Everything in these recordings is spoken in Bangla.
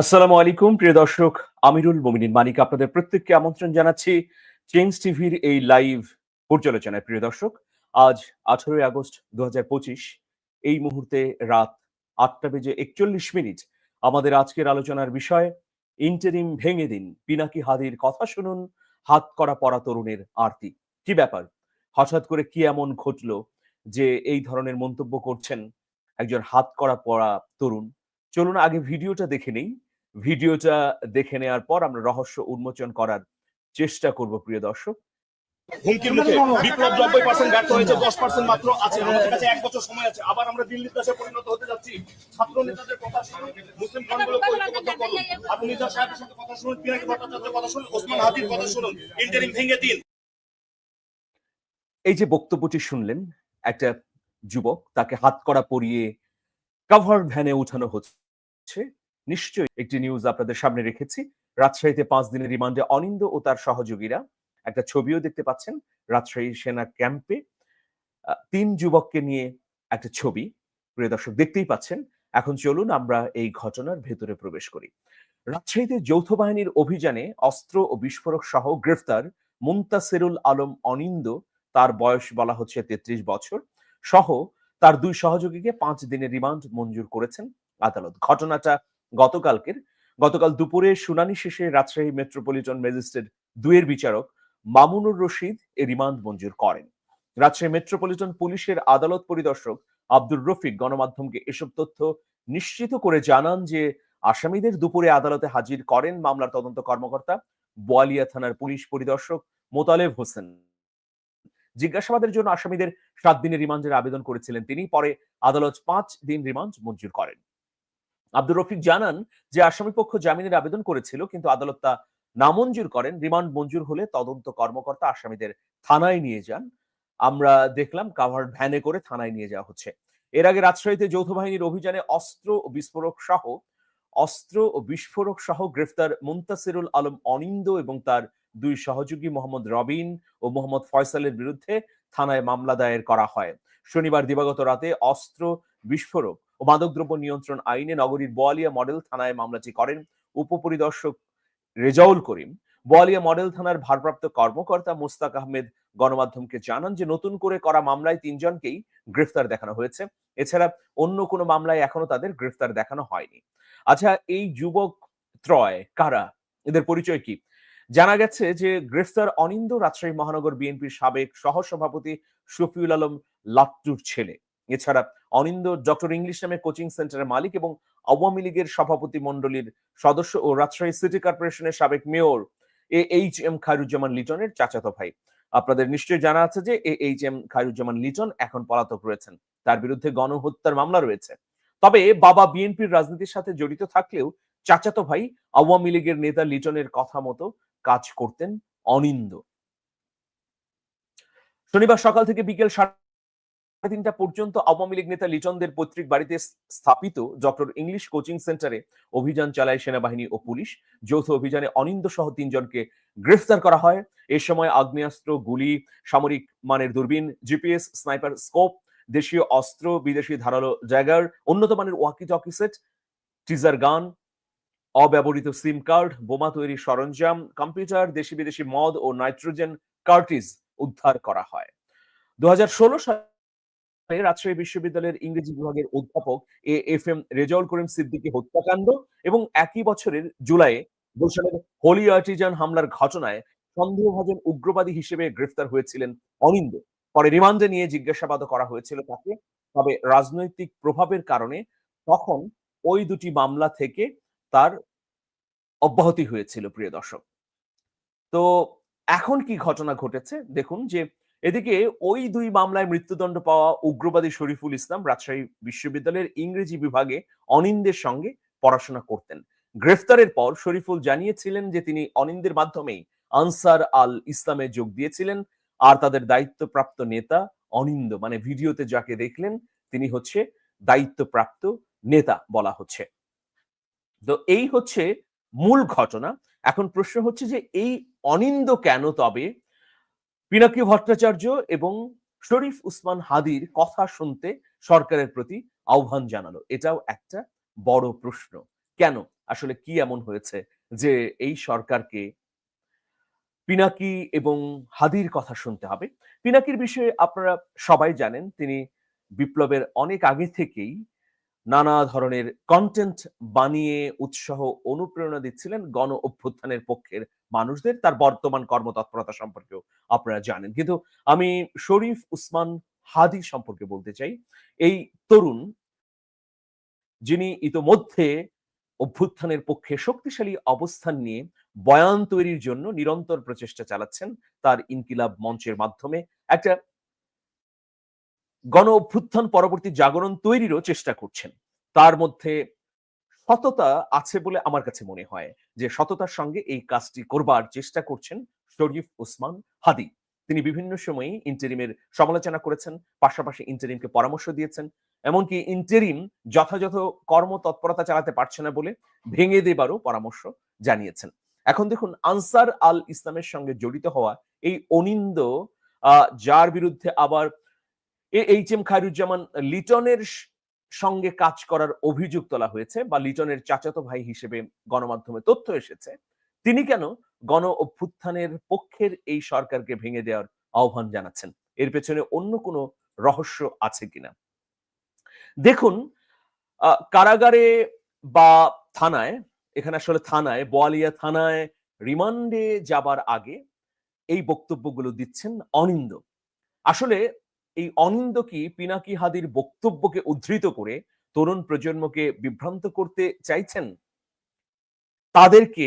আসসালামু আলাইকুম, প্রিয় দর্শক, আমিরুল মোমিনিন মানিক আপনাদের প্রত্যেককে আমন্ত্রণ জানাচ্ছি চেঞ্জ টিভির এই লাইভ পর্যালোচনায়। প্রিয় দর্শক, আজ আঠারোই আগস্ট দুহাজার পঁচিশ, এই মুহূর্তে রাত আটটা বেজে একচল্লিশ মিনিট। আমাদের আজকের আলোচনার বিষয় ইন্টারিম ভেঙে দিন, পিনাকি হাদির কথা শুনুন, হাত করা পড়া তরুণের আরতি। কি ব্যাপার? হঠাৎ করে কি এমন ঘটলো যে এই ধরনের মন্তব্য করছেন একজন হাত করা পড়া তরুণ? চলুন আগে ভিডিওটা দেখে নেই। ভিডিওটা দেখে নেওয়ার পর আমরা রহস্য উন্মোচন করার চেষ্টা করব প্রিয় দর্শক। হুমকির মুখে বিপ্লব নব্বই পার্সেন্ট ব্যর্থ হয়েছে দশ পার্সেন্ট মাত্র আছে আমাদের কাছে এক বছর সময় আছে। আবার আমরা দিল্লির পরিণত হতে যাচ্ছি। ছাত্র নেতাদের কথা শুনুন মুসলিম ফ্রন্টগুলোকে ঐক্যবদ্ধ করুন। আপনি নিজার সাহেবের সাথে কথা শুনুন পিনাকি ভট্টাচার্যের কথা শুনুন ওসমান হাদির কথা শুনুন ইন্টারিম ভেঙে দিন। এই যে বক্তব্যটি শুনলেন একটা যুবক তাকে হাত করা পরিয়ে কাভার ভ্যানে উঠানো হচ্ছে। নিশ্চয়ই একটি নিউজ আপনাদের সামনে রেখেছি। রাজশাহীতে পাঁচ দিনের রিমান্ডে অনিন্দ ও তার সহযোগীরা। একটা ছবিও দেখতে পাচ্ছেন, রাজশাহী সেনা ক্যাম্পে তিন যুবককে নিয়ে একটা ছবি, প্রিয় দর্শক দেখতেই পাচ্ছেন। এখন চলুন আমরা এই ঘটনার ভেতরে প্রবেশ করি। রাজশাহীতে যৌথ বাহিনীর অভিযানে অস্ত্র ও বিস্ফোরক সহ গ্রেফতার মুন্তাসিরুল আলম অনিন্দ। তার বয়স বলা হচ্ছে তেত্রিশ বছর। সহ তার দুই সহযোগীকে পাঁচ দিনের রিমান্ড মঞ্জুর করেছেন। আদালত ঘটনাটা গতকালকের, গতকাল দুপুরে শুনানি শেষে রাজশাহী মেট্রোপলিটন ম্যাজিস্ট্রেট দুয়ের বিচারক মামুনুর রশিদ এ রিমান্ড মঞ্জুর করেন। রাজশাহী মেট্রোপলিটন পুলিশের আদালত পরিদর্শক আব্দুর রফিক গণমাধ্যমকে এসব তথ্য নিশ্চিত করে জানান যে আসামিদের দুপুরে আদালতে হাজির করেন মামলার তদন্ত কর্মকর্তা, বোয়ালিয়া থানার পুলিশ পরিদর্শক মোতালেব হোসেন। জিজ্ঞাসাবাদের জন্য আসামিদের সাত দিনের রিমান্ডের আবেদন করেছিলেন তিনি, পরে আদালত পাঁচ দিন রিমান্ড মঞ্জুর করেন। আব্দুর রফিক জানান যে আসামি পক্ষ জামিনের আবেদন করেছিল, কিন্তু আদালত তা নামঞ্জুর করেন। রিমান্ড মঞ্জুর হলে তদন্ত কর্মকর্তা আসামিদের থানায় নিয়ে যান। আমরা দেখলাম কাভার ভ্যানে করে থানায় নিয়ে যাওয়া হচ্ছে। এর আগে রাজশাহীতে যৌথ বাহিনীর অভিযানে অস্ত্র ও বিস্ফোরক সহ, অস্ত্র ও বিস্ফোরক সহ গ্রেফতার মুন্তাসিরুল আলম অনিন্দ এবং তার দুই সহযোগী মোহাম্মদ রবিন ও মোহাম্মদ ফয়সালের বিরুদ্ধে থানায় মামলা দায়ের করা হয়। শনিবার দিবাগত রাতে অস্ত্র বিস্ফোরক মাদকদ্রব্য নিয়ন্ত্রণ আইনে নগরীর বোয়ালিয়া মডেল থানায় মামলাটি করেন উপপরিদর্শক রেজাউল করিম। বোয়ালিয়া মডেল থানার ভারপ্রাপ্ত কর্মকর্তা মুস্তাক আহমেদ গণমাধ্যমকে জানান যে, নতুন করে করা মামলায় তিনজনকেই গ্রেফতার দেখানো হয়েছে। এছাড়া অন্য কোনো মামলায় এখনও তাদের গ্রেফতার দেখানো হয়নি। আচ্ছা এই যুবক ত্রয় কারা? এদের পরিচয় কি? জানা গেছে যে, গ্রেফতার অনিন্দ রাজশাহী মহানগর বিএনপির সাবেক সহসভাপতি শফিউল আলম লাট্টুর ছেলে। এছাড়া অনিন্দ, ডক্টর ইংলিশ নামে কোচিং সেন্টারের মালিক এবং আওয়ামী লীগের সভাপতি মণ্ডলীর সদস্য ও রাজশাহী সিটি কর্পোরেশনের সাবেক mayor A H M Khairuzzaman লিটনের চাচাতো ভাই। আপনাদের নিশ্চয়ই জানা আছে যে A H M Khairuzzaman Liton এখন পলাতক রয়েছেন। তার বিরুদ্ধে গণহত্যার মামলা রয়েছে। তবে বাবা বিএনপির রাজনীতির সাথে জড়িত থাকলেও চাচাতো ভাই আওয়ামী লীগের নেতা লিটনের কথা মতো কাজ করতেন অনিন্দ। শনিবার সকাল থেকে বিকেল সাড়ে তিনটা পর্যন্ত আওয়ামী লীগ নেতা লিটনদের পৈতৃক বাড়িতে স্থাপিত ডক্টর ইংলিশ কোচিং সেন্টারে অভিযান চালায় সেনাবাহিনী ও পুলিশ। যৌথ অভিযানে অনিন্দ সহ তিনজনকে গ্রেফতার করা হয়। এ সময় আগ্নেয়াস্ত্র, গুলি, সামরিক মানের দূরবীন, জিপিএস, স্নাইপার স্কোপ, দেশীয় অস্ত্র, বিদেশি ধারালো জায়গার উন্নত মানের ওয়াকি টকি সেট, টিজার গান, অব্যবহৃত সিম কার্ড, বোমা তৈরির সরঞ্জাম, কম্পিউটার, দেশি বিদেশি মদ ও নাইট্রোজেন কার্টিজ উদ্ধার করা হয়। দু সালে রাজশাহী বিশ্ববিদ্যালয়ের ইংরেজি বিভাগের অধ্যাপক A F M Rezaul Karim Siddiqui হত্যাকাণ্ড এবং একই বছরের জুলাইয়ে গুলশানের হোলি আর্টিজান হামলার ঘটনায় সন্দেহভাজন উগ্রবাদী হিসেবে গ্রেফতার হয়েছিলেন অনিন্দ পরে রিমান্ডে নিয়ে জিজ্ঞাসাবাদ করা হয়েছিল তাকে। তবে রাজনৈতিক প্রভাবের কারণে তখন ওই দুটি মামলা থেকে তার অব্যাহতি হয়েছিল, প্রিয় দর্শক। তো এখন কি ঘটনা ঘটেছে? দেখুন যে এদিকে ওই দুই মামলায় মৃত্যুদণ্ড পাওয়া উগ্রবাদী শরীফুল ইসলাম রাজশাহী বিশ্ববিদ্যালয়ের ইংরেজি বিভাগে অনিন্দের সঙ্গে পড়াশোনা করতেন। গ্রেফতারের পর শরীফুল জানিয়েছিলেন যে তিনি অনিন্দের মাধ্যমেই আনসার আল ইসলামে যোগ দিয়েছিলেন আর তাদের দায়িত্বপ্রাপ্ত নেতা অনিন্দ মানে ভিডিওতে যাকে দেখলেন তিনি হচ্ছে দায়িত্বপ্রাপ্ত নেতা বলা হচ্ছে। তো এই হচ্ছে মূল ঘটনা। এখন প্রশ্ন হচ্ছে যে এই অনিন্দ কেন তবে পিনাকি ভট্টাচার্য এবং শরীফ উসমান হাদির কথা শুনতে সরকারের প্রতি আহ্বান জানালো। এটাও একটা বড় প্রশ্ন। কেন? আসলে কি এমন হয়েছে যে এই সরকারকে পিনাকি এবং হাদির কথা শুনতে হবে? পিনাকির বিষয়ে আপনারা সবাই জানেন, তিনি বিপ্লবের অনেক আগে থেকেই নানা ধরনের কন্টেন্ট বানিয়ে উৎসাহ অনুপ্রেরণা দিচ্ছিলেন গণ অভ্যুত্থানের পক্ষের মানুষদের, তার বর্তমান কর্মতৎপরতা সম্পর্কেও আপনারা জানেন। কিন্তু আমি শরীফ উসমান হাদি সম্পর্কে বলতে চাই। এই তরুণ যিনি ইতোমধ্যে অভ্যুত্থানের পক্ষে শক্তিশালী অবস্থান নিয়ে বয়ান তৈরির জন্য নিরন্তর প্রচেষ্টা চালাচ্ছেন, তার ইনকিলাব মঞ্চের মাধ্যমে একটা গণ অভ্যুত্থান পরবর্তী জাগরণ তৈরিরও চেষ্টা করছেন। তার মধ্যে সততা আছে বলে আমার কাছে মনে হয় যে সততার সঙ্গে এই কাজটি করবার চেষ্টা করছেন শরীফ ওসমান হাদি। তিনি বিভিন্ন সময়ে ইন্টারিমের সমালোচনা করেছেন, পাশাপাশি ইন্টারিমকে পরামর্শ দিয়েছেন, এমনকি ইন্টারিম যথাযথ কর্মতৎপরতা চালাতে পারছে না বলে ভেঙে দেবারও পরামর্শ জানিয়েছেন। এখন দেখুন, আনসার আল ইসলামের সঙ্গে জড়িত হওয়া এই অনিন্দ যার বিরুদ্ধে আবার এইচ এম খায়রুজ্জামান লিটনের সঙ্গে কাজ করার অভিযোগ তোলা হয়েছে বা লিটনের চাচাতো ভাই হিসেবে গণমাধ্যমে তথ্য এসেছে। তিনি কেন গণ অভ্যুত্থানের পক্ষের এই সরকারকে ভেঙে দেওয়ার আহ্বান জানাচ্ছেন? এর পেছনে অন্য কোনো রহস্য আছে কিনা? দেখুন কারাগারে বা থানায়, এখানে আসলে থানায়, বোয়ালিয়া থানায় রিমান্ডে যাবার আগে এই বক্তব্যগুলো দিচ্ছেন অনিন্দ। আসলে এই অনিন্দ কি পিনাকি হাদির বক্তব্যকে উদ্ধৃত করে তরুণ প্রজন্মকে বিভ্রান্ত করতে চাইছেন? তাদেরকে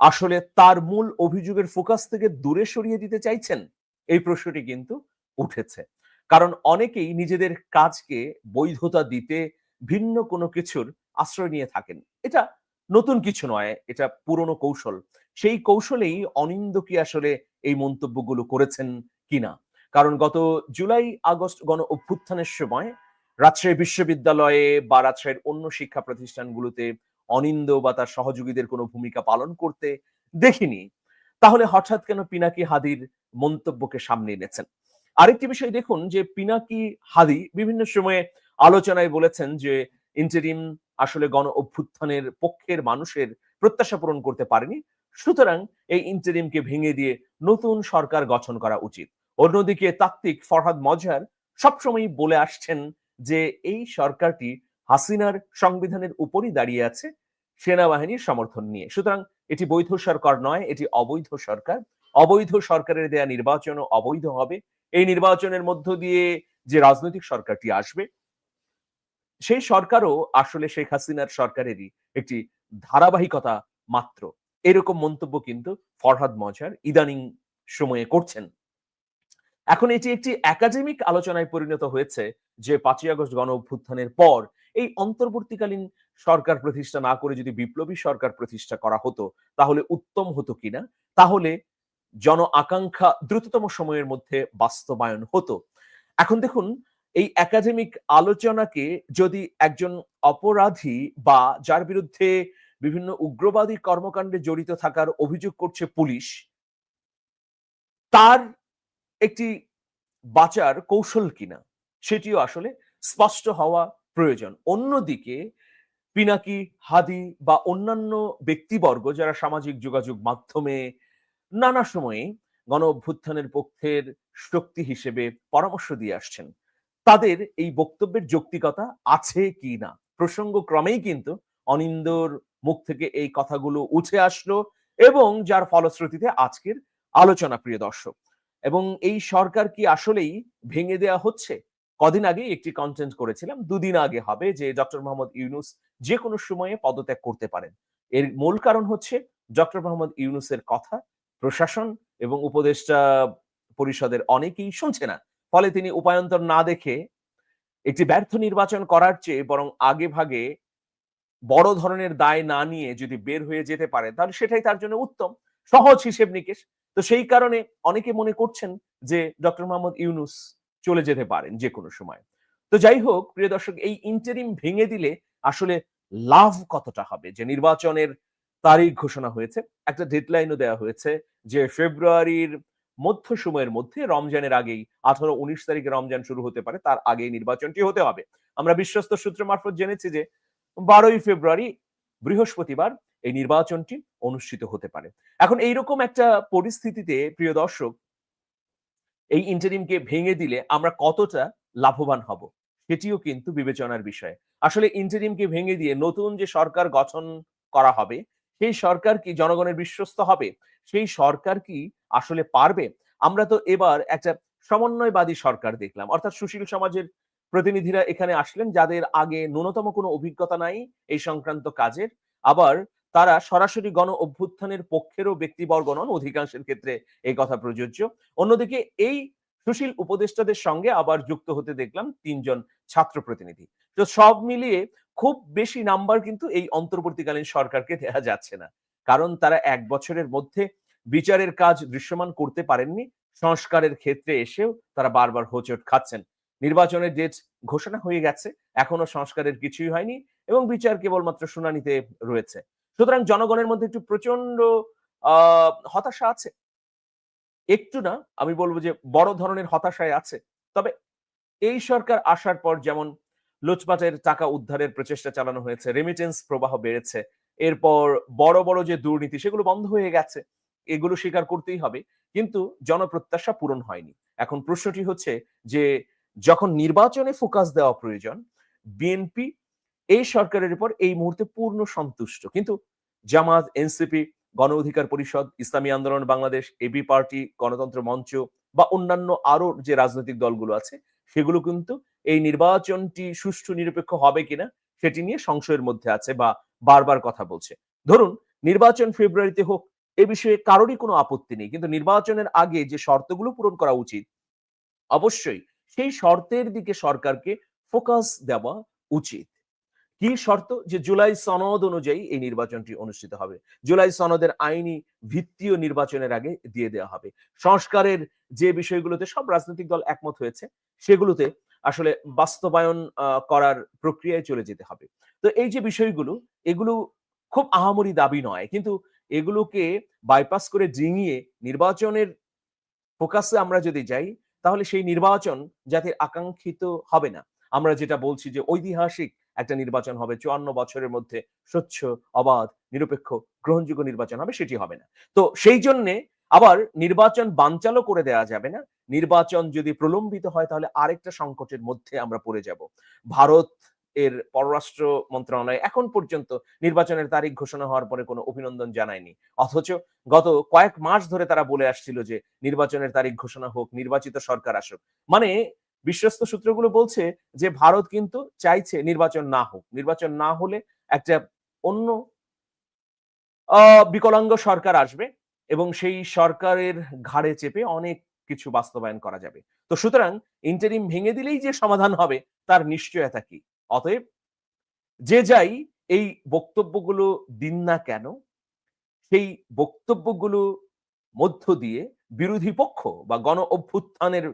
আসলে তার মূল অভিযোগের ফোকাস থেকে দূরে সরিয়ে দিতে চাইছেন? এই প্রশ্নটি কিন্তু উঠেছে। কারণ অনেকেই নিজেদের কাজকে বৈধতা দিতে ভিন্ন কোনো কিছুর আশ্রয় নিয়ে থাকেন। এটা নতুন কিছু নয়, এটা পুরনো কৌশল। সেই কৌশলেই অনিন্দ কি আসলে এই মন্তব্যগুলো করেছেন কিনা? কারণ গত জুলাই আগস্ট গণ অভ্যুত্থানের সময় রাজশাহী বিশ্ববিদ্যালয়ে বা রাজশাহীর অন্য শিক্ষা প্রতিষ্ঠানগুলোতে অনিন্দ বা তার সহযোগীদের কোনো ভূমিকা পালন করতে দেখিনি। তাহলে হঠাৎ কেন পিনাকি হাদির মন্তব্যকে সামনে এনেছেন? আরেকটি বিষয় দেখুন যে পিনাকি হাদি বিভিন্ন সময়ে আলোচনায় বলেছেন যে ইন্টারিম আসলে গণ অভ্যুত্থানের পক্ষের মানুষের প্রত্যাশা পূরণ করতে পারেনি। সুতরাং এই ইন্টারিমকে ভেঙে দিয়ে নতুন সরকার গঠন করা উচিত। অন্যদিকে তাত্ত্বিক ফরহাদ মজহার সবসময় বলে আসছেন যে এই সরকারটি হাসিনার সংবিধানের উপরই দাঁড়িয়ে আছে সেনাবাহিনীর সমর্থন নিয়ে। সুতরাং এটি বৈধ সরকার নয়, এটি অবৈধ সরকার। অবৈধ সরকারের দেয়া নির্বাচনও অবৈধ হবে। এই নির্বাচনের মধ্য দিয়ে যে রাজনৈতিক সরকারটি আসবে, সেই সরকারও আসলে শেখ হাসিনার সরকারেরই একটি ধারাবাহিকতা মাত্র। এরকম মন্তব্য কিন্তু ফরহাদ মজার ইদানিং সময়ে করছেন। এখন এটি একটি একাডেমিক আলোচনায় পরিণত হয়েছে যে পাঁচই আগস্ট গণ অভ্যুত্থানের পর এই অন্তর্বর্তীকালীন সরকার প্রতিষ্ঠা না করে যদি বিপ্লবী সরকার প্রতিষ্ঠা করা হতো, তাহলে উত্তম হতো কিনা? তাহলে জন আকাঙ্ক্ষা দ্রুততম সময়ের মধ্যে বাস্তবায়ন হতো। এখন দেখুন, এই একাডেমিক আলোচনাকে যদি একজন অপরাধী বা যার বিরুদ্ধে বিভিন্ন উগ্রবাদী কর্মকাণ্ডে জড়িত থাকার অভিযোগ করছে পুলিশ, তার একটি বাঁচার কৌশল কিনা, সেটিও আসলে স্পষ্ট হওয়া প্রয়োজন। অন্যদিকে, পিনাকি, হাদি বা অন্যান্য ব্যক্তিবর্গ যারা সামাজিক যোগাযোগ মাধ্যমে নানা সময়ে গণ অভ্যুত্থানের পক্ষের শক্তি হিসেবে পরামর্শ দিয়ে আসছেন, তাদের এই বক্তব্যের যৌক্তিকতা আছে কি না? প্রসঙ্গ ক্রমেই কিন্তু অনিন্দর মুখ থেকে এই কথাগুলো উঠে আসলো এবং যার ফলশ্রুতিতে আজকের আলোচনা, প্রিয় দর্শক। এবং এই সরকার কি আসলেই ভেঙে দেয়া হচ্ছে? কদিন আগে একটি কন্টেন্ট করেছিলাম, দুদিন আগে হবে যে ডক্টর মোহাম্মদ ইউনুস যে কোনো সময়ে পদত্যাগ করতে পারেন। এর মূল কারণ হচ্ছে ডক্টর মোহাম্মদ ইউনুসের কথা, প্রশাসন এবং উপদেষ্টা পরিষদের অনেকেই শুনছে না। ফলে তিনি উপায়ন্তর না দেখে একটি ব্যর্থ নির্বাচন করার চেয়ে বরং আগে ভাগে বড় ধরনের দায় না নিয়ে যদি বের হয়ে যেতে পারে, তাহলে সেটাই তার জন্য উত্তম। সহজ হিসেব নিকেশ। তো সেই কারণে অনেকে মনে করছেন যে ডক্টর মোহাম্মদ ইউনুস চলে যেতে পারেন যে কোনো সময়। তো যাই হোক, প্রিয় দর্শক, এই ইন্টারিম ভেঙে দিলে আসলে লাভ কতটা হবে? যে নির্বাচনের তারিখ ঘোষণা হয়েছে, একটা ডেডলাইনও দেওয়া হয়েছে যে ফেব্রুয়ারির মধ্য সময়ের মধ্যে রমজানের আগেই, আঠারো উনিশ তারিখে রমজান শুরু হতে পারে, তার আগেই নির্বাচনটি হতে হবে। আমরা বিশ্বস্ত সূত্র মারফত জেনেছি যে বারোই ফেব্রুয়ারি বৃহস্পতিবার এই নির্বাচনটি অনুষ্ঠিত হতে পারে। এখন এইরকম একটা পরিস্থিতিতে, প্রিয় দর্শক, এই ইন্টারিমকে ভেঙে দিলে আমরা কতটা লাভবান হব, সেটিও কিন্তু বিবেচনার বিষয়। আসলে ইন্টারিমকে ভেঙে দিয়ে নতুন যে সরকার গঠন করা হবে, সেই সরকার কি জনগণের বিশ্বস্ত হবে? সেই সরকার কি আসলে পারবে? আমরা তো এবার একটা সমন্বয়বাদী সরকার দেখলাম। অর্থাৎ সুশীল সমাজের প্রতিনিধিরা এখানে আসলেন, যাদের আগে ন্যূনতম কোনো অভিজ্ঞতা নাই এই সংক্রান্ত কাজের। আবার তারা সরাসরি গণ অভ্যুত্থানের পক্ষেরও ব্যক্তিবর্গ নন, অধিকাংশের ক্ষেত্রে এই কথা প্রযোজ্য। অন্যদিকে এই সুশীল উপদেষ্টাদের সঙ্গে আবার যুক্ত হতে দেখলাম তিনজন ছাত্র প্রতিনিধি তো সব মিলিয়ে খুব বেশি নাম্বার কিন্তু এই অন্তর্বর্তীকালীন সরকারকে দেওয়া যাচ্ছে না। কারণ তারা এক বছরের মধ্যে বিচারের কাজ দৃশ্যমান করতে পারেননি, সংস্কারের ক্ষেত্রে এসেও তারা বারবার হোঁচট খাচ্ছেন। নির্বাচনের ডেট ঘোষণা হয়ে গেছে, এখনও সংস্কারের কিছুই হয়নি এবং বিচার কেবলমাত্র শুনানিতে রয়েছে। সুতরাং জনগণের মধ্যে একটু প্রচণ্ড হতাশা আছে। একটু না, আমি বলব যে বড় ধরনের হতাশায় আছে। তবে এই সরকার আসার পর যেমন লুটপাটের টাকা উদ্ধারের প্রচেষ্টা চালানো হয়েছে রেমিটেন্স প্রবাহ বেড়েছে, এরপর বড় বড় যে দুর্নীতি, সেগুলো বন্ধ হয়ে গেছে, এগুলো স্বীকার করতেই হবে। কিন্তু জনপ্রত্যাশা পূরণ হয়নি। এখন প্রশ্নটি হচ্ছে যে, যখন নির্বাচনে ফোকাস দেওয়া প্রয়োজন, বিএনপি এই সরকারের উপর এই মুহূর্তে পূর্ণ সন্তুষ্ট। কিন্তু জামাত, এনসিপি, গণ অধিকার পরিষদ, ইসলামী আন্দোলন, বাংলাদেশ এবি পার্টি, গণতন্ত্র মঞ্চ বা অন্যান্য আরও যে রাজনৈতিক দলগুলো আছে, সেগুলো কিন্তু এই নির্বাচনটি সুষ্ঠু, নিরপেক্ষ হবে কিনা সেটি নিয়ে সংশয়ের মধ্যে আছে বা বারবার কথা বলছে। ধরুন, নির্বাচন ফেব্রুয়ারিতে হোক, এ বিষয়ে কারোরই কোনো আপত্তি নেই। কিন্তু নির্বাচনের আগে যে শর্তগুলো পূরণ করা উচিত, অবশ্যই সেই শর্তের দিকে সরকারকে ফোকাস দেওয়া উচিত। কি শর্ত? যে জুলাই সনদ অনুযায়ী এই নির্বাচনটি অনুষ্ঠিত হবে। জুলাই সনদের আইনি ভিত্তিও নির্বাচনের আগে দিয়ে দেওয়া হবে। সংস্কারের যে বিষয়গুলোতে সব রাজনৈতিক দল একমত হয়েছে, সেগুলোতে আসলে বাস্তবায়ন করার প্রক্রিয়ায় চলে যেতে হবে। তো এই যে বিষয়গুলো, এগুলো খুব আহামরি দাবি নয়। কিন্তু এগুলোকে বাইপাস করে ডিঙিয়ে নির্বাচনের ফোকাসে আমরা যদি যাই, তাহলে সেই নির্বাচন জাতির আকাঙ্ক্ষিত হবে না। আমরা যেটা বলছি যে ঐতিহাসিক একটা নির্বাচন হবে, চুয়ান্ন বছরের মধ্যে স্বচ্ছ, অবাধ, নিরপেক্ষ, গ্রহণযোগ্য নির্বাচন হবে, সেটি হবে না। তো সেই জন্যে আবার নির্বাচন বানচালও করে দেওয়া যাবে না। নির্বাচন যদি প্রলম্বিত হয়, তাহলে আরেকটা সংকটের মধ্যে আমরা পড়ে যাব। ভারত এর পররাষ্ট্র মন্ত্রণালয় এখন পর্যন্ত নির্বাচনের তারিখ ঘোষণা হওয়ার পরে কোনো অভিনন্দন জানায়নি। অথচ গত কয়েক মাস ধরে তারা বলে আসছিল যে, নির্বাচনের তারিখ ঘোষণা হোক, নির্বাচিত সরকার আসুক। মানে বিশ্বস্ত সূত্রগুলো বলছে যে ভারত কিন্তু চাইছে নির্বাচন না হোক। নির্বাচন না হলে একটা অন্য বিকলাঙ্গ সরকার আসবে এবং সেই সরকারের ঘাড়ে চেপে অনেক কিছু বাস্তবায়ন করা যাবে। তো সুতরাং ইন্টারিম ভেঙে দিলেই যে সমাধান হবে তার নিশ্চয়তা কি? অতএব যে যাই এই বক্তব্যগুলো দিন না কেন, সেই বক্তব্যগুলো মধ্য দিয়ে বিরোধী পক্ষ বা গণ অভ্যুত্থানের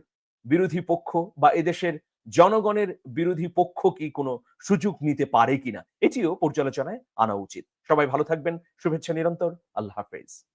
বিরোধী পক্ষ বা এদেশের জনগণের বিরোধী পক্ষ কি কোনো সুযোগ নিতে পারে কিনা? এটিও পর্যালোচনায় আনা উচিত। সবাই ভালো থাকবেন, শুভেচ্ছা নিরন্তর, আল্লাহ হাফেজ।